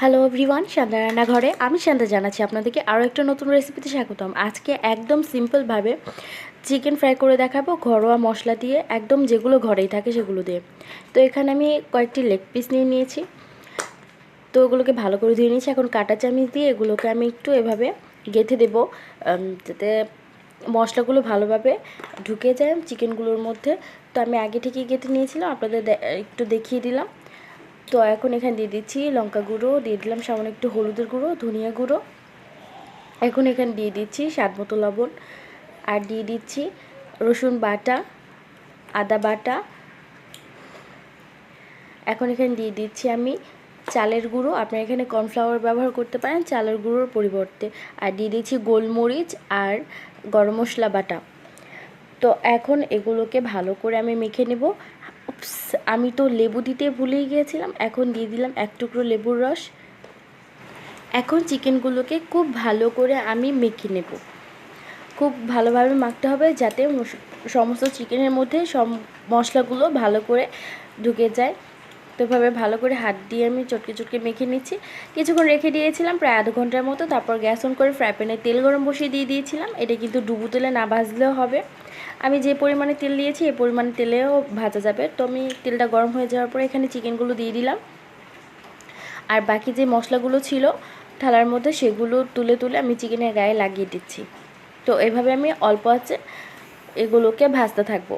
Hello everyone Shanta রান্নাঘরে আমি শান্তা জানাচ্ছি আপনাদেরকে আরও একটা নতুন রেসিপিতে স্বাগতম। আজকে একদম সিম্পলভাবে চিকেন ফ্রাই করে দেখাবো, ঘরোয়া মশলা দিয়ে, একদম যেগুলো ঘরেই থাকে সেগুলো দিয়ে। তো এখানে আমি কয়েকটি লেগ পিস নিয়ে নিয়েছি। তো ওগুলোকে ভালো করে ধুয়ে নিয়েছি। এখন কাটা চামিচ দিয়ে এগুলোকে আমি একটু এভাবে গেঁথে দেবো যাতে মশলাগুলো ভালোভাবে ঢুকে যায় চিকেনগুলোর মধ্যে। তো আমি আগে থেকেই গেঁথে নিয়েছিলাম, আপনাদের একটু দেখিয়ে দিলাম। তো এখন এখানে দিয়ে দিচ্ছি লঙ্কা গুঁড়ো, দিয়ে দিলাম সামান্য একটু হলুদের গুঁড়ো, ধনিয়া গুঁড়ো। এখন এখানে দিয়ে দিচ্ছি স্বাদ মতো লবণ। আর দিয়ে দিচ্ছি রসুন বাটা, আদা বাটা। এখন এখানে দিয়ে দিচ্ছি আমি চালের গুঁড়ো। আপনারা এখানে কর্নফ্লাওয়ার ব্যবহার করতে পারেন চালের গুঁড়োর পরিবর্তে। আর দিয়ে দিচ্ছি গোলমরিচ আর গরম মশলা বাটা। তো এখন এগুলোকে ভালো করে আমি মেখে নেব। আমি তো লেবু দিতে ভুলেই গিয়েছিলাম, এখন দিয়ে দিলাম এক টুকরো লেবুর রস। এখন চিকেনগুলোকে খুব ভালো করে আমি মেখে নেব। খুব ভালোভাবে মাখতে হবে যাতে সমস্ত চিকেনের মধ্যে সব মশলাগুলো ভালো করে ঢুকে যায়। তো এভাবে ভালো করে হাত দিয়ে আমি চটকে চটকে মেখে নিচ্ছি। কিছুক্ষণ রেখে দিয়েছিলাম প্রায় আধ ঘণ্টার মতো, তারপর গ্যাস অন করে ফ্রাই প্যানে তেল গরম বসিয়ে দিয়ে দিয়েছিলাম। এটা কিন্তু ডুবু তেলে না ভাজলেও হবে। আমি যে পরিমাণে তেল দিয়েছি, এই পরিমাণে তেলেও ভাজা যাবে। তো আমি তেলটা গরম হয়ে যাওয়ার পরে এখানে চিকেনগুলো দিয়ে দিলাম। আর বাকি যে মশলাগুলো ছিল থালার মধ্যে, সেগুলো তুলে তুলে আমি চিকেনের গায়ে লাগিয়ে দিচ্ছি। তো এভাবে আমি অল্প আছে এগুলোকে ভাজতে থাকব।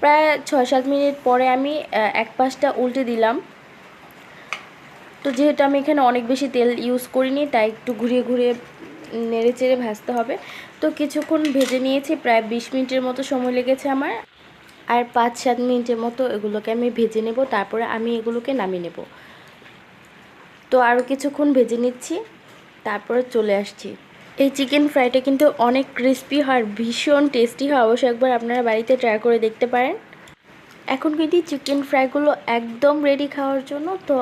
প্রায় ছয় সাত মিনিট পরে আমি এক পাশটা উল্টে দিলাম। তো যেহেতু আমি এখানে অনেক বেশি তেল ইউজ করিনি, তাই একটু ঘুরিয়ে ঘুরিয়ে নেড়ে চেড়ে ভাজতে হবে। তো কিছুক্ষণ ভেজে নিয়েছি, প্রায় বিশ মিনিটের মতো সময় লেগেছে আমার। আর পাঁচ, সাত মিনিটের মতো এগুলোকে আমি ভেজে নেব, তারপরে আমি এগুলোকে নামিয়ে নেব। তো আরও কিছুক্ষণ ভেজে নিচ্ছি, তারপরে চলে আসছি। এই চিকেন ফ্রাইটা কিন্তু অনেক ক্রিস্পি হয়, ভীষণ টেস্টি হয়, অবশ্যই একবার আপনারা বাড়িতে ট্রাই করে দেখতে পারেন। এখন কিন্তু চিকেন ফ্রাইগুলো একদম রেডি খাওয়ার জন্য, তো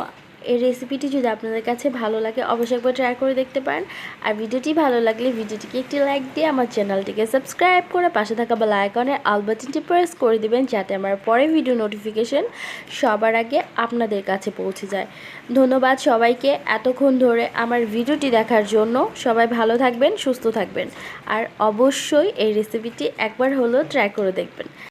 এই রেসিপিটি যদি আপনাদের কাছে ভালো লাগে, অবশ্যই একবার ট্রাই করে দেখতে পারেন। আর ভিডিওটি ভালো লাগলে ভিডিওটিকে একটি লাইক দিয়ে আমার চ্যানেলটিকে সাবস্ক্রাইব করে পাশে থাকা বেল আইকনে আল বাটনটি প্রেস করে দিবেন, যাতে আমার পরে ভিডিও নোটিফিকেশন সবার আগে আপনাদের কাছে পৌঁছে যায়। ধন্যবাদ সবাইকে এতক্ষণ ধরে আমার ভিডিওটি দেখার জন্য। সবাই ভালো থাকবেন, সুস্থ থাকবেন। আর অবশ্যই এই রেসিপিটি একবার হলেও ট্রাই করে দেখবেন।